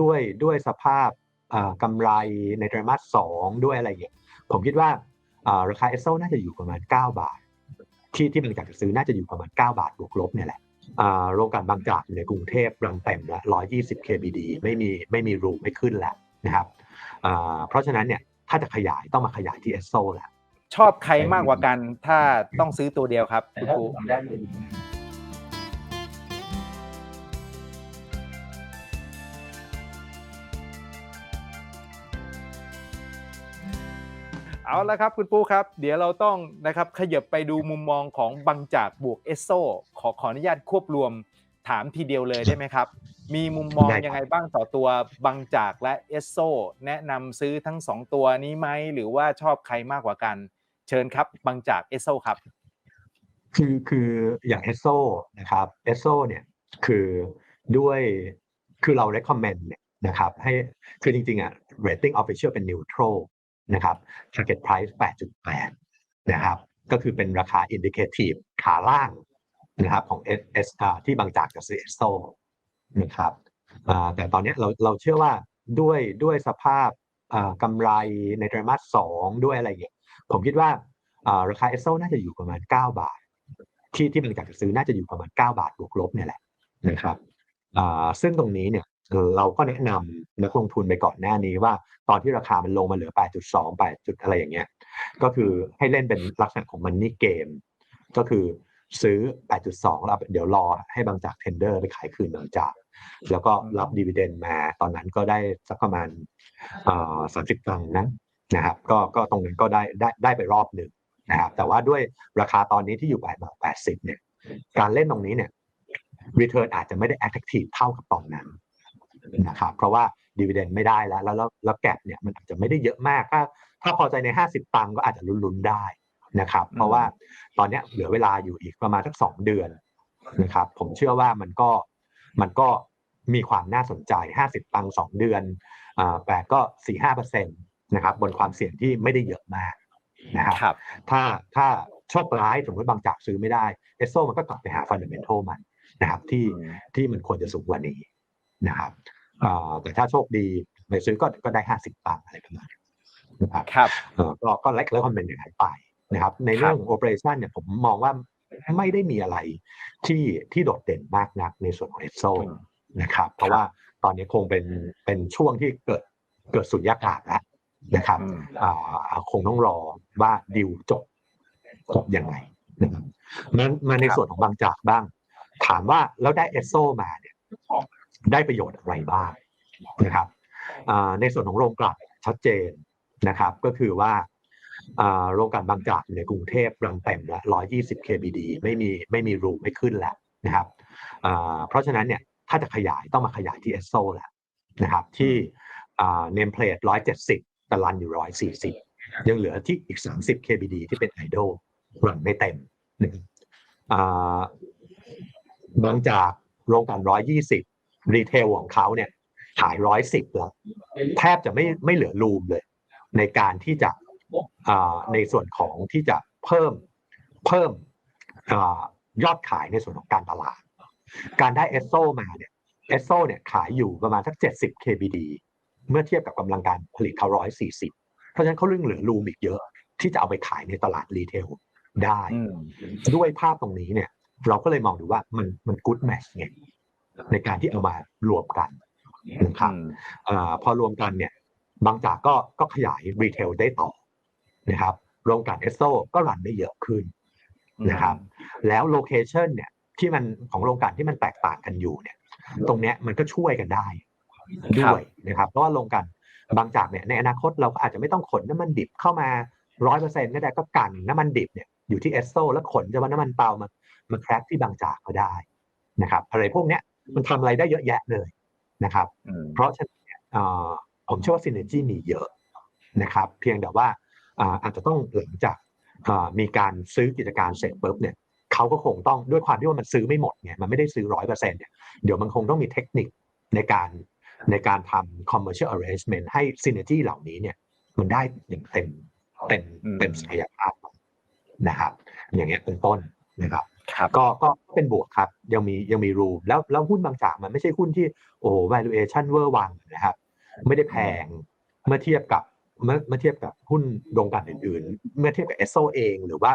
ด้วยด้วยสภาพเอ่อกำไรในไตรมาสสองด้วยอะไรอย่างเงี้ยผมคิดว่าเอ่อราคาเอสโซน่าจะอยู่ประมาณ 9 บาท ที่ที่มันอยากจะซื้อน่าจะอยู่ประมาณ 9 บาทบวกลบเนี่ยแหละอ่าโรงกลั่นบางจากอยู่ในกรุงเทพรังเต็มละ120 kbd ไม่มีไม่มีรูไม่ขึ้นแล้วนะครับอ่าเพราะฉะนั้นเนี่ยถ้าจะขยายต้องมาขยายที่เอสโซแหละชอบใครมากกว่ากันถ้าต้องซื้อตัวเดียวครับคุณปู เอาละครับคุณปูครับ เดี๋ยวเราต้องนะครับขยับไปดูมุมมองของบังจากบวกเอสโซขอขออนุญาตควบรวมถามทีเดียวเลยได้ไหมครับ มีมุมมองได้ครับยังไงบ้างต่อตัวบังจากและเอสโซแนะนำซื้อทั้งสองตัวนี้ไหมหรือว่าชอบใครมากกว่ากัน เชิญครับบังจากเอสโซครับ คือคืออย่างเอสโซนะครับเอสโซเนี่ยคือด้วยคือเรา recommend เนี่ยนะครับให้คือจริงๆอะ rating official เป็น neutral นะครับ target price 8.8 นะครับ ก็คือเป็นราคา indicative ขาล่างนะครับของ s r ที่บางจากจะซื้อเอสโซนะครับแต่ตอนนี้เราเราเชื่อว่าด้วยด้วยสภาพกำไรในไตรมาสสองด้วยอะไรอย่างเงี้ยผมคิดว่าราคาเอสโซน่าจะอยู่ประมาณ 9 บาท ที่ที่มันอยากจะซื้อน่าจะอยู่ประมาณ 9 บาทบวกลบเนี่ยแหละนะครับซึ่งตรงนี้เนี่ย เราก็แนะนำนักลงทุนไปก่อนหน้านี้ว่า ตอนที่ราคามันลงมาเหลือ 8.2 8จุดอะไรอย่างเงี้ย ก็คือให้เล่นเป็นลักษณะของมันนี่เกม ก็คือซื้อ 8.2 แล้วเดี๋ยวรอให้บางจากเทนเดอร์ไปขายคืนบางจาก แล้วก็รับดีเวเดนมาตอนนั้นก็ได้สักประมาณสามสิบตังค์นะนะครับ ก็ก็ตรงนั้นก็ได้ได้ได้ไปรอบหนึ่งนะครับ แต่ว่าด้วยราคาตอนนี้ที่อยู่8บาท80 เนี่ย การเล่นตรงนี้เนี่ย return อาจจะไม่ได้ attractive เท่ากับตอนนั้น นะครับเพราะว่าดีเวเดนไม่ได้แล้ว แล้วแล้วแล้วแกเนี่ยมันอาจจะไม่ได้เยอะมากถ้าถ้าพอใจใน 50 ตังค์ก็อาจจะลุ้นๆได้นะครับ เพราะว่าตอนเนี้ยเหลือเวลาอยู่อีกประมาณสักสองเดือนนะครับ ผมเชื่อว่ามันก็มันก็มีความน่าสนใจ 50 ตังค์สองเดือนอ่าแปดก็สี่ห้าเปอร์เซ็นต์นะครับบนความเสี่ยงที่ไม่ได้เยอะมากนะครับครับถ้าถ้าโชคร้ายสมมติบางจากซื้อไม่ได้เอสโซมันก็กลับไปหาฟันเดเมนทัลมันนะครับที่ที่มันควรจะสูงกว่านี้ นะครับอ่าแต่ถ้าโชคดีไปซื้อก็ก็ได้ห้าสิบตังค์อะไรประมาณนี้นะครับครับเอ่อก็ก็เล็กแล้วคอมเมนต์อย่างนั้นไปนะครับ ในเรื่องของโอเปอเรชันเนี่ยผมมองว่าไม่ได้มีอะไรที่ที่โดดเด่นมากนักในส่วนของเอสโซอืมนะครับ เพราะว่าตอนนี้คงเป็นเป็นช่วงที่เกิดเกิดสุญญากาศแล้วนะครับอืมอ่าคงต้องรอว่าดิวจบจบยังไงนะครับมามาในครับส่วนของบางจากบ้าง ถามว่าแล้วได้เอสโซมาเนี่ย ได้ประโยชน์อะไรบ้างนะครับในส่วนของโรงกลั่นชัดเจนนะครับ ก็คือว่าโรงกลั่นบางจากในกรุงเทพรังเต็มละ120 kbd ไม่มีไม่มีรูไม่ขึ้นแล้วนะครับเพราะฉะนั้นเนี่ยถ้าจะขยายต้องมาขยายที่เอสโซแหละนะครับที่เนมเพลต170แต่รันอยู่ 140 ยังเหลือที่อีก 30 kbd ที่เป็นไอดอลรันไม่เต็มนะครับอ่าบางจากโรงกลั่น120 รีเทลของเขาเนี่ยขาย110แล้วแทบจะไม่ไม่เหลือรูมเลย ในการที่จะอ่าในส่วนของที่จะเพิ่มเพิ่มอายอดขายในส่วนของการตลาด การได้เอสโซมาเนี่ยเอสโซเนี่ยขายอยู่ประมาณสัก 70 kbd เมื่อเทียบกับกำลังการผลิตเขา 140 เพราะฉะนั้นเขาเรื่องเหลือรูมอีกเยอะ ที่จะเอาไปขายในตลาดรีเทลได้อืมด้วยภาพตรงนี้เนี่ย เราก็เลยมองดูว่ามันมันกู๊ดแมชไง ในการที่เอามารวมกันนะครับอืมอาพอรวมกันเนี่ยบางจากก็ก็ขยายรีเทลได้ต่อนะครับโรงกลั่นเอสโซก็รันได้เยอะขึ้นนะครับ แล้วโลเคชันเนี่ยที่มันของโรงกลั่นที่มันแตกต่างกันอยู่เนี่ย ตรงเนี้ยมันก็ช่วยกันได้ด้วยนะครับ เพราะว่าโรงกลั่นบางจากเนี่ยในอนาคตเราก็อาจจะไม่ต้องขนน้ำมันดิบเข้ามาร้อยเปอร์เซ็นต์ก็ได้ก็กันน้ำมันดิบเนี่ยอยู่ที่เอสโซแล้วขนจะว่าน้ำมันเปล่ามามาแคร็กที่บางจากก็ได้นะครับอะไรพวกเนี้ย มันทำอะไรได้เยอะแยะเลยนะครับอืมเพราะฉะนั้นเนี่ยเอ่อผมเชื่อว่าซินเนจีมีเยอะนะครับ เพียงแต่ว่าอ่าอาจจะต้องหลังจากอ่ามีการซื้อกิจการเสร็จปุ๊บเนี่ยเขาก็คงต้องด้วยความที่ว่ามันซื้อไม่หมดเนี่ยมันไม่ได้ซื้อร้อยเปอร์เซ็นต์เนี่ยเดี๋ยวมันคงต้องมีเทคนิคในการในการทำ commercial arrangement ให้ synergy เหล่านี้เนี่ยมันได้อย่างเต็มเต็มอืมเต็มศักยภาพนะครับ อย่างเงี้ยเป็นต้นนะครับ ครับก็ก็เป็นบวกครับ ยังมียังมีรูมแล้วแล้วหุ้นบางจากมันไม่ใช่หุ้นที่โอ้โห valuation เวอร์วังนะครับ ไม่ได้แพงเมื่อเทียบกับเมื่อเมื่อเทียบกับหุ้นโรงกลั่นอื่น ๆ เมื่อเทียบกับ e s o เองหรือว่า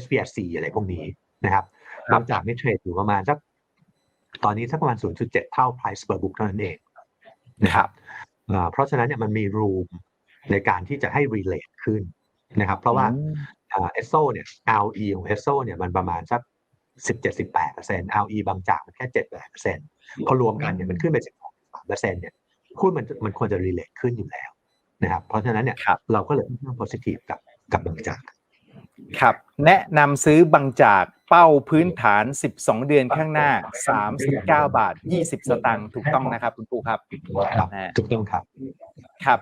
SPRC อะไรพวกนี้นะครับครับบางจากนี่เทรดอยู่ประมาณสักตอนนี้สักประมาณ 0.7 เท่า price per book เท่านั้นเองนะครับอ่าเพราะฉะนั้นเนี่ยมันมีรูมในการที่จะให้ relate ขึ้นนะครับ เพราะว่าอืมเอสโซเนี่ย LE ของเอสโซเนี่ยมันประมาณสัก สิบเจ็ดสิบแปดเปอร์เซ็นต์ LE บางจากมันแค่เจ็ดแปดเปอร์เซ็นต์พอรวมกันเนี่ยมันขึ้นไปสิบสองสามเปอร์เซ็นต์เนี่ยหุ้นมันมันควรจะ relate ขึ้นอยู่แล้วนะครับเพราะฉะนั้นเนี่ยครับเราก็เลยค่อนข้าง positive กับกับบางจากครับแนะนำซื้อบางจากเป้าพื้นฐาน 12 เดือนข้างหน้า 39 บาท 20 สตางค์ถูกต้องนะครับคุณปูครับครับนะถูกต้องครับครับ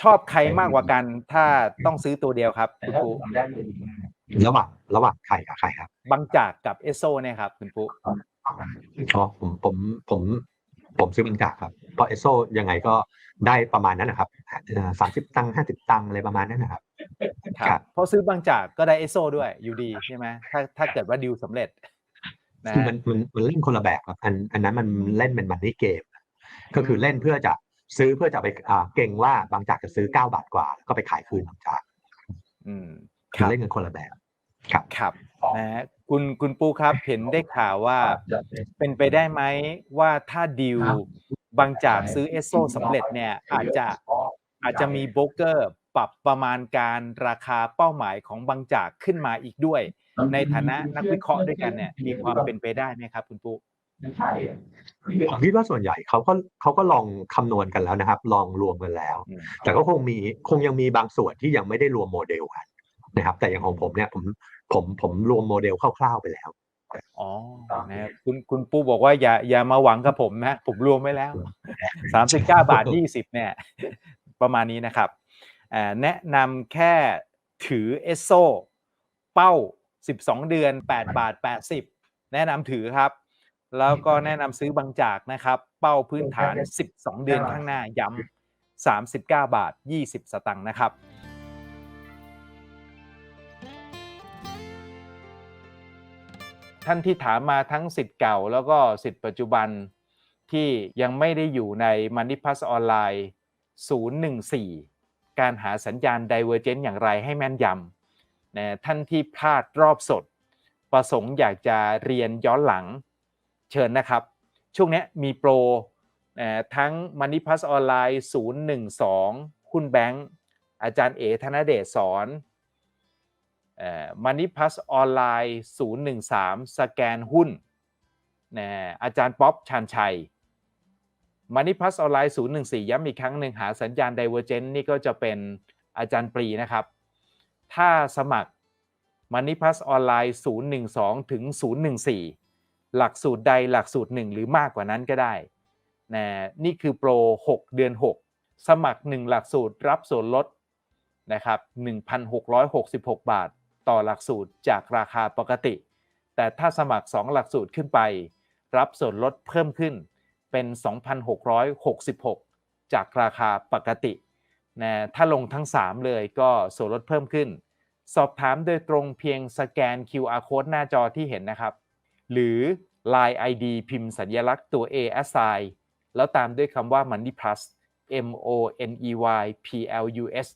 ชอบใครมากกว่ากันถ้าต้องซื้อตัวเดียวครับคุณปู ระหว่างระหว่างใครกับใครครับบางจากกับเอสโซเนี่ยครับคุณปูอ๋อผมผมผมผมซื้อบางจากครับเพราะเอสโซยังไงก็ได้ประมาณนั้นนะครับสามสิบตังค์ห้าสิบตังค์อะไรประมาณนั้นนะครับครัครับบเพราะซื้อบางจากก็ได้เอสโซด้วยอยู่ดีใช่ไหมถ้าถ้าเกิดว่าดิวสำเร็จนะคือมันมันมันเล่นคนละแบบครับอันอันนั้นมันเล่นเป็นมันนี่เกม ก็คือเล่นเพื่อจะซื้อเพื่อจะไปอ่าเก่งว่าบางจากจะซื้อเก้าบาทกว่าแล้วก็ไปขายคืนบางจาก อืมคคือรับเล่นกันคนละแบบ ครับครับนะฮะคุณคุณปูครับเห็นได้ข่าวว่าเป็นไปได้ไหมว่าถ้าดิวบางจากซื้อเอสโซสำเร็จเนี่ยอาจจะอาจจะมีโบรกเกอร์ปรับประมาณการราคาเป้าหมายของบางจากขึ้นมาอีกด้วย ในฐานะนักวิเคราะห์ด้วยกันเนี่ยมีความเป็นไปได้ไหมครับ คุณปูผมคิดว่าส่วนใหญ่เขาก็เขาก็ลองคำนวณกันแล้วนะครับ ลองรวมกันแล้วอืมแต่ก็คงมีคงยังมีบางส่วนที่ยังไม่ได้รวมโมเดลกัน นะครับ แต่อย่างของผมเนี่ยผมผมผมรวมโมเดลคร่าวๆไปแล้วอ๋อนะครับคุณคุณปูบอกว่าอย่าอย่ามาหวังกับผมนะ ผมรวมไว้แล้วสามสิบเก้าบาทยี่สิบเนี่ย ประมาณนี้นะครับอ่าแนะนำแค่ถือเอสโซเป้าสิบสองเดือนแปดบาทแปดสิบแนะนำถือครับ แล้วก็แนะนำซื้อบางจากนะครับ เป้าพื้นฐาน12เดือนข้างหน้าย้ำ39บาท20สตังค์นะครับ ท่านที่ถามมาทั้งสิทธิ์เก่า แล้วก็สิทธิ์ปัจจุบันที่ยังไม่ได้อยู่ใน Money Plus ออนไลน์014 การหาสัญญาณ Divergent อย่างไรให้แม่นยำนะท่านที่พลาดรอบสด ประสงค์อยากจะเรียนย้อนหลังเชิญนะครับ ช่วงนี้มีโปรทั้ง Money Plus ออนไลน์012หุ้นแบงก์อาจารย์เอธนเดชสอน เอ่อ Money Plus ออนไลน์013 สแกนหุ้นนะอาจารย์ป๊อปชันชัย Money Plus ออนไลน์014 ย้ำอีกครั้งหนึ่งหาสัญญาณ Divergent นี่ก็จะเป็นอาจารย์ปรีนะครับ ถ้าสมัคร Money Plus ออนไลน์012 ถึง 014 หลักสูตรใดหลักสูตร1หรือมากกว่านั้นก็ได้นะนี่คือโปร 6 เดือน 6 สมัคร 1 หลักสูตรรับส่วนลดนะครับ1,666 บาท ต่อหลักสูตรจากราคาปกติ แต่ถ้าสมัคร 2 หลักสูตรขึ้นไป รับส่วนลดเพิ่มขึ้นเป็น 2,666 จากราคาปกตินะถ้าลงทั้ง 3 เลยก็ส่วนลดเพิ่มขึ้น สอบถามโดยตรงเพียงสแกน QR code หน้าจอที่เห็นนะครับ หรือ Line ID พิมพ์สัญลักษณ์ตัว A assign แล้วตามด้วยคำว่า Money Plus M O N E Y P L U S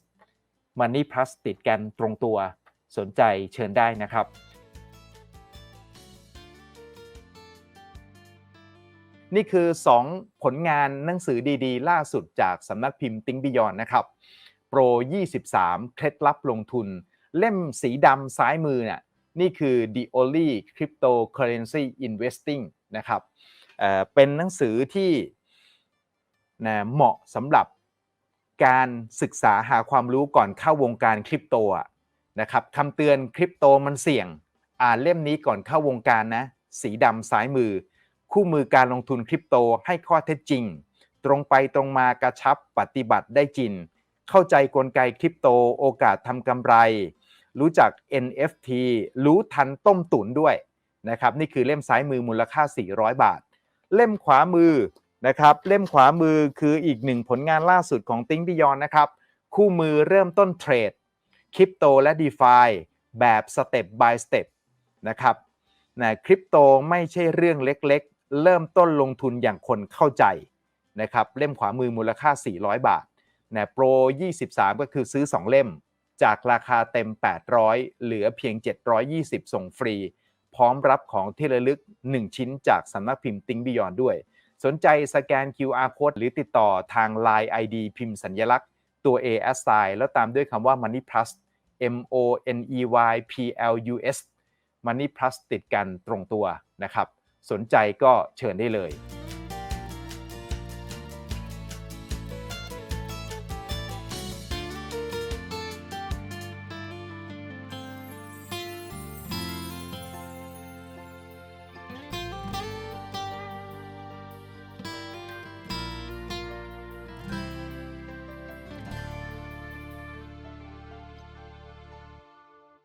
Money Plus ติดกันตรงตัว สนใจเชิญได้นะครับ นี่คือ 2 ผลงานหนังสือดีๆ ล่าสุดจากสำนักพิมพ์ Think Beyond นะครับโปร 23 เคล็ดลับลงทุน เล่มสีดำซ้ายมือเนี่ยนี่คือ The Only Cryptocurrency Investing นะครับเอ่อเป็นหนังสือที่นะเหมาะสำหรับการศึกษาหาความรู้ก่อนเข้าวงการคริปโตอะ นะครับคำเตือนคริปโตมันเสี่ยง อ่านเล่มนี้ก่อนเข้าวงการนะ สีดำซ้ายมือ คู่มือการลงทุนคริปโตให้ข้อเท็จจริง ตรงไปตรงมากระชับปฏิบัติได้จริง เข้าใจกลไกคริปโตโอกาสทำกำไร รู้จัก NFT รู้ทันต้มตุ๋นด้วยนะครับนี่คือเล่มซ้ายมือมูลค่า 400 บาท เล่มขวามือนะครับเล่มขวามือคืออีกหนึ่งผลงานล่าสุดของ Think Beyond นะครับคู่มือเริ่มต้นเทรด คริปโตและ d e f i แบบ Step by Step นะครับนะคริปโตไม่ใช่เรื่องเล็กๆ เริ่มต้นลงทุนอย่างคนเข้าใจนะครับเล่มขวามือมูลค่า 400 บาทนะโปร 23 ก็คือซื้อ 2 เล่ม จากราคาเต็ม 800 เหลือเพียง 720 ส่งฟรี พร้อมรับของที่ระลึก 1 ชิ้นจากสำนักพิมพ์ติ้งบิยอนด้วย สนใจสแกน QR code หรือติดต่อทาง Line ID พิมพ์สัญลักษณ์ ตัว A S I แล้วตามด้วยคำว่า Money Plus M O N E Y P L U S Money Plus ติดกันตรงตัวนะครับ สนใจก็เชิญได้เลย